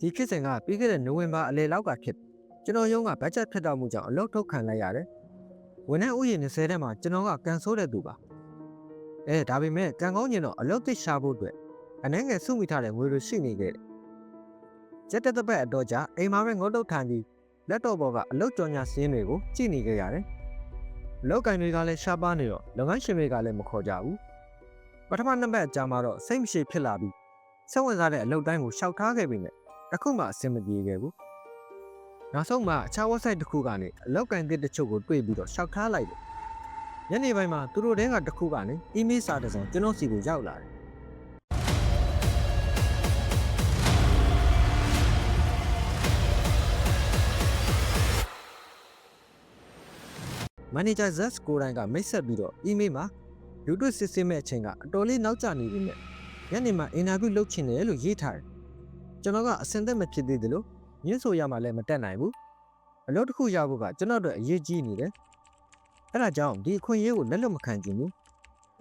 ဒီဖြစ်စဉ်ကပြီးခဲ့တဲ့နိုဝင်ဘာအလယ်လောက်ကဖြစ်ကျွန်တော်ရုံးကဘတ်ဂျက်ဖြတ်တောက်မှုကြောင့်အလုပ်ထုတ်ခံလိုက်ရတယ်ဝန်ထမ်းဥယျာဉ်20ထဲမှာကျွန်တော်ကကန်ဆိုးတဲ့သူပါအဲဒါပေမဲ့ကံကောင်းကျင်တော့အလုပ်သစ်ရှာဖို့အတွက်အနေငယ်စုမိထားတဲ့ငွေတွေရှိနေခဲ့တယ်ကျက်တဲ့တစ်ပတ်အတော့ကြာအိမ်မှာပဲငုတ်တုတ်ထိုင်ပြီးလက်တော့ဘောကအလုပ်ကြော်ညာစင်းတွေကိုကြည့်နေကြရတယ်အလောက်ကင်တွေကလည်းရှားပါနေတော့လုပ်ငန်းရှင်တွေကလည်းမခေါ်ကြဘူးပထမနှစ်ပတ်အကြာမှာတော့စိတ်မရှိဖြစ်လာပြီးစိတ်ဝင်စားတဲ့အလုပ်တိုင်းကိုရှောက်ထားခဲ့ပြီနဲ့ အခုမှအဆင်မပြေခဲ့ဘူးနောက်ဆုံးမှအခြား website တစ်ခုကနေအလောက်ကင်တစ်တချို့ကိုတွေ့ပြီးတော့ရှောက်ထားလိုက်တယ်ညနေပိုင်းမှာသူတို့တဲကတစ်ခုကနေ email စာတစ်စုံကျွန်တော်စီကိုရောက်လာတယ်မန်နေဂျာ Zs ကိုယ်တိုင်ကမိတ်ဆက်ပြီးတော့ email မှာ YouTube စစ်စစ်မဲ့အချိန်ကအတော်လေးနောက်ကျနေပြီနဲ့ညနေမှာအင်တာဗျူးလုပ်ချင်တယ်လို့ရေးထားတယ် ကျွန်တော်ကအစင်သက်မဖြစ်သေးသလိုညှင်းဆိုရမှလည်းမတက်နိုင်ဘူးအလုပ်တစ်ခုရဖို့ကကျွန်တော်တို့အရေးကြီးနေတယ်အဲ့ဒါကြောင့်ဒီအခွင့်အရေးကိုလက်လွတ်မခံချင်ဘူး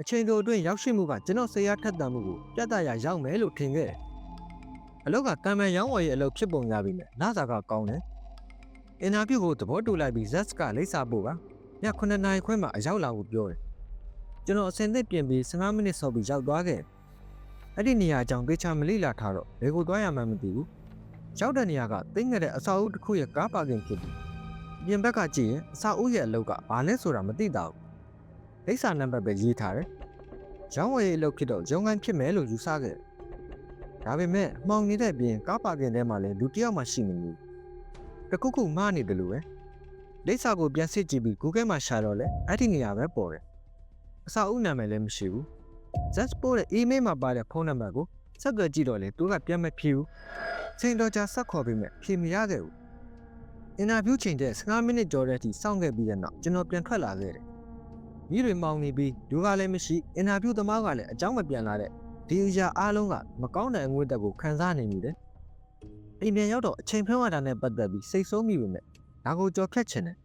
အချိန်တိုအတွင်းရောက်ရှိမှုကကျွန်တော်ဆရာထက်တန်မှုကိုပြတ်တရရောက်မယ်လို့ထင်ခဲ့တယ်အလုပ်ကကံမန်ရောင်းဝယ်ရေးအလုပ်ဖြစ်ပုံရပြီနဲ့နားစာကကောင်းတယ်အင်တာဗျူးကိုသဘောတူလိုက်ပြီး Zs ကလိပ်စာပို့ပါည9နာရီခွဲမှာအရောက်လာဖို့ပြောတယ်ကျွန်တော်အစင်သက်ပြင်ပြီး15မိနစ်ဆော့ပြီးရောက်သွားခဲ့တယ် အဲ့ဒီနေရာအကြောင်းတေချာမလိလာထားတော့ဘယ်ကိုသွားရမှန်းမသိဘူးရောက်တဲ့နေရာကတင်းငယ်တဲ့အဆောက်အဦတစ်ခုရဲ့ကားပါကင်ဖြစ်ပြီးပြင်ဘက်ကကြည့်ရင်အဆောက်အဦရဲ့အလုတ်ကဘာလဲဆိုတာမသိတော့ဘူးလိပ်စာနံပါတ်ပဲရေးထားတယ်ရောင်းဝယ်ရေးအလုပ်ဖြစ်တော့ရုံငန်းဖြစ်မယ်လို့ယူဆခဲ့တယ်ဒါပေမဲ့မှောင်နေတဲ့ပြင်ကားပါကင်ထဲမှာလည်းလူတစ်ယောက်မှရှိမနေဘူးတခုခုမှားနေတယ်လို့ပဲလိပ်စာကိုပြန်စစ်ကြည့်ပြီး Google မှာရှာတော့လဲအဲ့ဒီနေရာပဲပေါ်တယ်အဆောက်အဦနာမည်လည်းမရှိဘူး Zest ပို့တဲ့ email မှာပါတဲ့ဖုန်းနံပါတ်ကိုဆက်သွယ်ကြည့်တော့လေသူကပြန်မဖြေဘူးချိန်တော့ကြာဆက်ခေါ်ပြီးမြဖြေမရခဲ့ဘူးအင်တာဗျူးချိန်တဲ့15မိနစ်ကျော်တဲ့အထိစောင့်ခဲ့ပြီးတဲ့နောက်ကျွန်တော်ပြန်ထွက်လာခဲ့တယ်မိတွေမောင်းနေပြီးလူကလည်းမရှိအင်တာဗျူးသမားကလည်းအကြောင်းမပြန်လာတဲ့ဒီအရာအားလုံးကမကောင်းတဲ့အငွေ့တက်ကိုခံစားနေမိတယ်အိမ်ပြန်ရောက်တော့အချိန်ဖမ်းရတာနဲ့ပတ်သက်ပြီးစိတ်ဆိုးမိပေမဲ့ဒါကိုကြော်ဖြတ်ချင်တယ်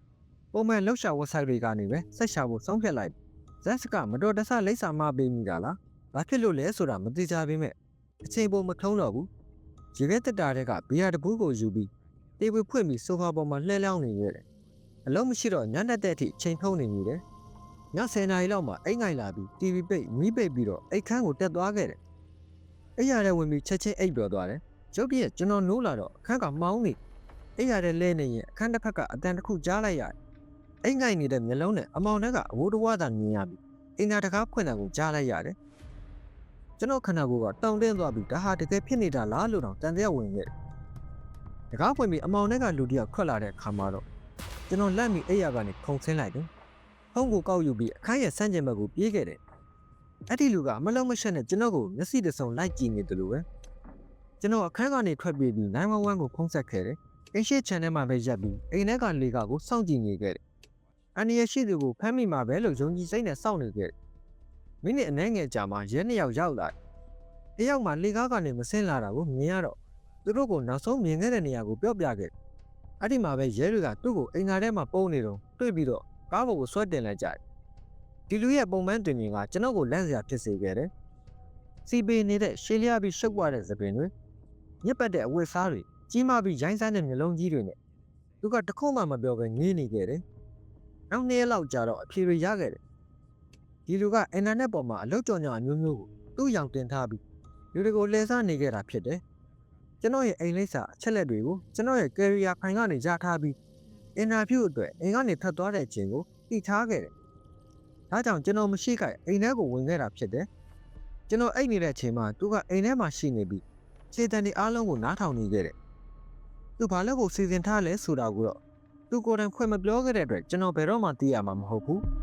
ပုံမှန်လှုပ်ရှား website တွေကနေပဲဆက်ရှာဖို့ဆုံးဖြတ်လိုက် ဇက်စကမတော်တဆလိမ့်စာမပေးမိတာလားဘာဖြစ်လို့လဲဆိုတာမသိကြပေမဲ့အချိန်ပုံမထုံးတော့ဘူးရေခဲတက်တာတဲ့ကဘီယာတပူးကိုယူပြီးတေးပွေဖွင့်ပြီးဆိုဖာပေါ်မှာလှဲလောင်းနေရတယ်အလုံးမရှိတော့ညနေတဲ့အထိအချိန်ထုံးနေမိတယ်ည10နာရီလောက်မှအိတ်ငိုင်လာပြီး TV ပိတ်မီးပိတ်ပြီးတော့အိတ်ခန်းကိုတက်သွားခဲ့တယ်အိတ်ရတဲ့ဝင်ပြီးချက်ချင်းအိတ်ပြော်သွားတယ်ရုပ်တရက်ကျွန်တော်နိုးလာတော့အခန်းကမှောင်းနေအိတ်ရတဲ့လဲနေရင်အခန်းတစ်ဖက်ကအတန်တစ်ခုကြားလိုက်ရတယ် အိတ်ငိုင်နေတဲ့မျက်လုံးနဲ့အမောင်ထဲကအဝိုးတဝါသာမြင်ရပြီအင်တာတကားဖွင့်တာကိုကြားလိုက်ရတယ်ကျွန်တော်ခန္ဓာကိုယ်ကတောင့်တင်းသွားပြီးဒါဟာတကယ်ဖြစ်နေတာလားလို့တော့တန်တရားဝင်ခဲ့တယ်တကားဖွင့်ပြီးအမောင်ထဲကလူတယောက်ထွက်လာတဲ့အခါမှာတော့ကျွန်တော်လက်မီအိယာကနေခုန်ဆင်းလိုက်တယ်ဖုန်းကိုကောက်ယူပြီးအခန်းရဲ့ဆန့်ကျင်ဘက်ကိုပြေးခဲ့တယ်အဲ့ဒီလူကမလုံးမရှက်နဲ့ကျွန်တော်ကိုမျက်စိတစ်စုံလိုက်ကြည့်နေတယ်လို့ပဲကျွန်တော်အခန်းကနေထွက်ပြေးပြီး911ကိုဖုန်းဆက်ခဲ့တယ်အင်းရှိချန်ထဲမှာပဲရပ်ပြီးအိမ်ထဲကလေကကိုစောင့်ကြည့်နေခဲ့တယ် အန်ဒီရရှိသူကိုဖမ်းမိမှာပဲလို့ယုံကြည်စိတ်နဲ့စောင့်နေခဲ့တယ်မိနစ်အနည်းငယ်ကြာမှရဲနှစ်ယောက်ရောက်လာတယ်။တယောက်မှလေကားကနေမဆင်းလာတာကိုမြင်ရတော့သူတို့ကိုနောက်ဆုံးမြင်ခဲ့တဲ့နေရာကိုပြောပြခဲ့တယ်။အဲ့ဒီမှာပဲရဲတွေကသူ့ကိုအိမ်ငါထဲမှာပုံနေတော့တွေ့ပြီးတော့ကားပေါ်ကိုဆွဲတင်လိုက်ကြတယ်။ဒီလူရဲ့ပုံမှန်တင်ရင်ကကျွန်တော်ကိုလန့်စရာဖြစ်စေခဲ့တယ်။စီပေနေတဲ့ရှေးလျားပြီးရှုပ်ပွားတဲ့သပင်တွေညက်ပတ်တဲ့အဝတ်စားတွေကြီးမားပြီးရိုင်းစားတဲ့မျိုးလုံးကြီးတွေနဲ့သူကတခုမှမပြောဘဲငေးနေခဲ့တယ်။ နောက်နေ့လောက်ကြာတော့အဖြေတွေရခဲ့တယ်။ဒီလူကအင်တာနက်ပေါ်မှာအလုပ်ကြော်ညာအမျိုးမျိုးကိုသူ့ရောင်တင်ထားပြီးလူတွေကိုလှည့်စားနေခဲ့တာဖြစ်တယ်။ကျွန်တော်ရဲ့အိမ်လိပ်စာအချက်လက်တွေကိုကျွန်တော်ရဲ့ career ဖိုင်ကနေရထားပြီးအင်တာဗျူးအတွက်အိမ်ကနေထွက်သွားတဲ့အချိန်ကိုသိထားခဲ့တယ်။ဒါကြောင့်ကျွန်တော်မရှိခိုင်အိမ်ထဲကိုဝင်ခဲ့တာဖြစ်တယ်။ကျွန်တော်အိတ်နေတဲ့အချိန်မှာသူကအိမ်ထဲမှာရှိနေပြီးခြေတံတွေအားလုံးကိုနားထောင်နေခဲ့တယ်။သူဘာလို့ကိုစီစဉ်ထားလဲဆိုတာကိုတော့ သူကိုယ်တိုင်ခွင့်မပြောခဲ့တဲ့အတွက်ကျွန်တော်ဘယ်တော့မှသိရမှာမဟုတ်ဘူး။